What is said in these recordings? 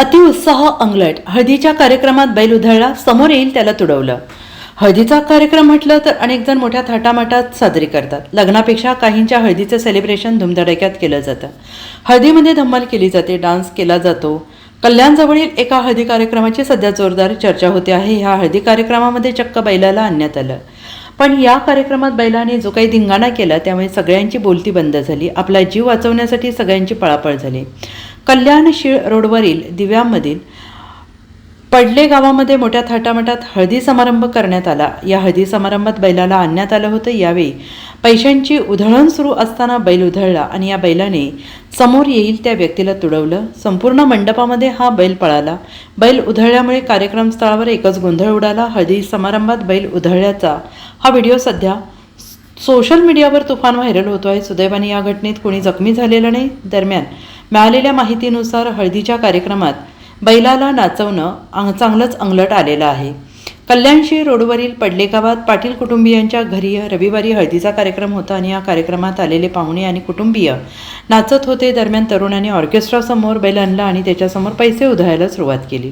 अतिउत्साह अंगलट. हळदीच्या कार्यक्रमात बैल उधळला समोर येईल त्याला तुडवलं. हळदीचा कार्यक्रम म्हटलं तर अनेक जण मोठ्या थाटामाटात साजरी करतात. लग्नापेक्षा काहींच्या हळदीचं सेलिब्रेशन धुमधडाक्यात केलं जातं. हळदीमध्ये धम्माल केली जाते डान्स केला जातो. कल्याणजवळील एका हळदी कार्यक्रमाची सध्या जोरदार चर्चा होते आहे. ह्या हळदी कार्यक्रमामध्ये चक्क बैलाला आणण्यात आलं. पण या कार्यक्रमात बैलाने जो काही धिंगाणा केला त्यामुळे सगळ्यांची बोलती बंद झाली. आपला जीव वाचवण्यासाठी सगळ्यांची पळापळ झाली. कल्याणशीळ रोडवरील दिव्यामधील पडले गावामध्ये मोठ्या थाटामाटात हळदी समारंभ करण्यात आला. या हळदी समारंभात बैलाला आणण्यात आलं होतं. यावेळी पैशांची उधळण सुरू असताना बैल उधळला आणि या बैलाने समोर येईल त्या व्यक्तीला तुडवलं. संपूर्ण मंडपामध्ये हा बैल पळाला. बैल उधळल्यामुळे कार्यक्रम स्थळावर एकच गोंधळ उडाला. हळदी समारंभात बैल उधळल्याचा हा व्हिडिओ सध्या सोशल मीडियावर तुफान व्हायरल होतो आहे सुदैवाने या घटनेत कोणी जखमी झालेलं नाही. दरम्यान मिळालेल्या माहितीनुसार हळदीच्या कार्यक्रमात बैलाला नाचवणं अंग चांगलंच अंगलट आलेलं आहे. कल्याणशी रोडवरील पडले गावात पाटील कुटुंबियांच्या घरी रविवारी हळदीचा कार्यक्रम होता आणि या कार्यक्रमात आलेले पाहुणे आणि कुटुंबीय नाचत होते दरम्यान तरुणाने ऑर्केस्ट्रासमोर बैल आणला आणि त्याच्यासमोर पैसे उधळायला सुरुवात केली.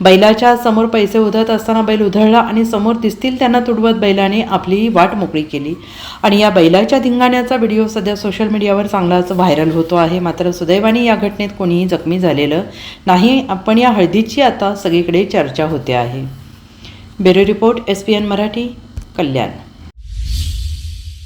बैलाच्या समोर पैसे उधळत असताना बैल उधळला आणि समोर दिसतील त्यांना तुडवत बैलाने आपली वाट मोकळी केली. आणि या बैलाच्या धिंगाण्याचा व्हिडिओ सध्या सोशल मीडियावर चांगलाच व्हायरल होतो आहे. मात्र सुदैवाने या घटनेत कोणीही जखमी झालेलं नाही. पण या हळदीची आता सगळीकडे चर्चा होते आहे. Bureau report S P N Marathi Kalyan.